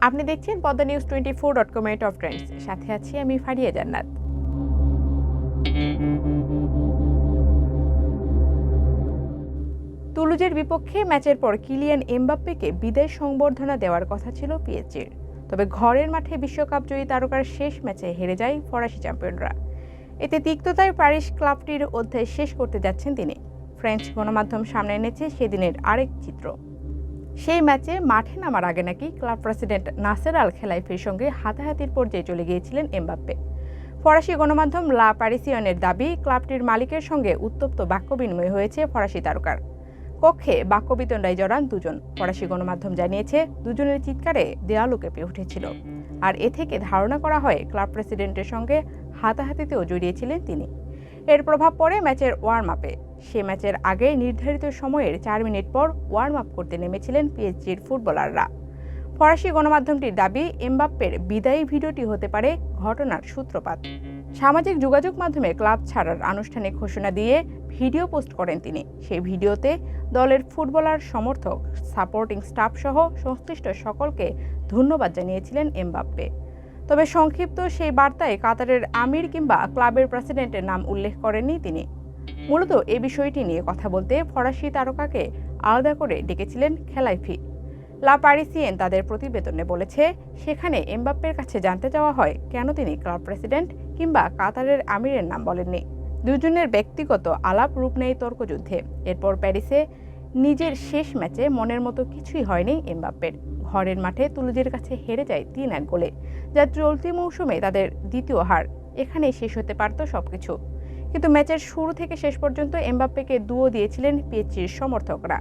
আপনি দেখছেন Padma news twenty four dot com of trends. সাথে আছি আমি ফারিয়া জান্নাত। তুলুজের বিপক্ষে ম্যাচের পর কিলিয়ান এমবাপ্পেকে বিদায় সংবর্ধনা দেওয়ার কথা ছিল পিএসজির। তবে ঘরের মাঠে বিশ্বকাপ জয়ী তারকার শেষ ম্যাচে হেরে যায় ফরাসি চ্যাম্পিয়নরা। এতে তিক্ততায় প্যারিস ক্লাবটির অধ্যায় শেষ করতে যাচ্ছেন তিনি। ফ্রেঞ্চ গণমাধ্যম সামনে এনেছে সেদিনের আরেক চিত্র। সেই ম্যাচে মাঠে নামার আগে নাকি ক্লাব প্রেসিডেন্ট নাসের আল খেলাইফের সঙ্গে হাতাহাতির পর্যায়ে চলে গিয়েছিলেন এমবাপ্পে। ফরাসি গণমাধ্যম লা প্যারিসিয়নের দাবি, ক্লাবটির মালিকের সঙ্গে উত্তপ্ত বাক্য বিনিময় হয়েছে ফরাসি তারকার। কক্ষে বাক্যবিতণ্ডায় জড়ান দুজন। ফরাসি গণমাধ্যম জানিয়েছে, দুজনের চিৎকারে দেয়ালও কেঁপে উঠেছিল। আর এ থেকে ধারণা করা হয়, ক্লাব প্রেসিডেন্টের সঙ্গে হাতাহাতিতেও জড়িয়েছিলেন তিনি। এর প্রভাব পড়ে ম্যাচের ওয়ার্ম আপে সে ম্যাচের আগে নির্ধারিত সময়ের চার মিনিট পর ওয়ার্ম আপ করতে নেমেছিলেন পিএসজির ফুটবলাররা। ফরাসি গণমাধ্যমটির দাবি, এমবাপ্পের বিদায়ী ভিডিওটি হতে পারে ঘটনার সূত্রপাত। সামাজিক যোগাযোগ মাধ্যমে ক্লাব ছাড়ার আনুষ্ঠানিক ঘোষণা দিয়ে ভিডিও পোস্ট করেন তিনি। সেই ভিডিওতে দলের ফুটবলার, সমর্থক, সাপোর্টিং স্টাফ সহ সংশ্লিষ্ট সকলকে ধন্যবাদ জানিয়েছিলেন এমবাপ্পে। তবে সংক্ষিপ্ত সেই বার্তায় কাতারের আমির কিংবা ক্লাবের প্রেসিডেন্টের নাম উল্লেখ করেননি তিনি। মূলত এ বিষয়টি নিয়ে কথা বলতে ফরাসি তারকাকে আলাদা করে ডেকেছিলেন খেলাইফি। লা প্যারিসিয়েন তাদের প্রতিবেদনে বলেছে, সেখানে এমবাপ্পের কাছে জানতে চাওয়া হয় কেন তিনি ক্লাব প্রেসিডেন্ট কিংবা কাতারের আমিরের নাম বলেননি। দুজনের ব্যক্তিগত আলাপ রূপ নেই তর্কযুদ্ধে। এরপর প্যারিসে নিজের শেষ ম্যাচে মনের মতো কিছুই হয়নি এমবাপ্পের। ঘরের মাঠে তুলুজের কাছে হেরে যায় তিন এক গোলে। যা চলতি মৌসুমে তাদের দ্বিতীয় হার। এখানেই শেষ হতে পারত সবকিছু। কিন্তু ম্যাচের শুরু থেকে শেষ পর্যন্ত এমবাপ্পেকে দুও দিয়েছিলেন পিএচজির সমর্থকরা।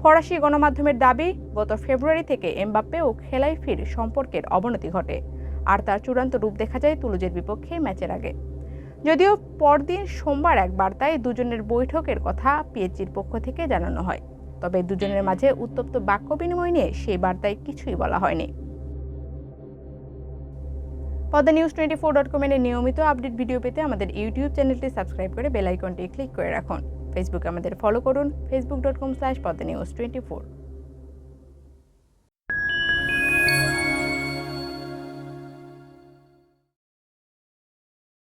ফরাসি গণমাধ্যমের দাবি, গত ফেব্রুয়ারি থেকে এমবাপ্পে ও খেলাইফির সম্পর্কের অবনতি ঘটে। আর তার চূড়ান্ত রূপ দেখা যায় তুলুজের বিপক্ষে ম্যাচের আগে। যদিও পরদিন সোমবার এক বার্তায় দুজনের বৈঠকের কথা পিএচজির পক্ষ থেকে জানানো হয়। তবে দুজনের মাঝে উত্তপ্ত বাক্য বিনিময় নিয়ে সেই বার্তায় কিছুই বলা হয়নি। Padma news twenty four dot কমের নিয়মিত আপডেট ভিডিও পেতে আমাদের ইউটিউব চ্যানেলটি সাবস্ক্রাইব করে বেল আইকনটি ক্লিক করে রাখুন। ফেসবুকে আমাদের ফলো করুন Facebook dot com slash Padma news twenty four.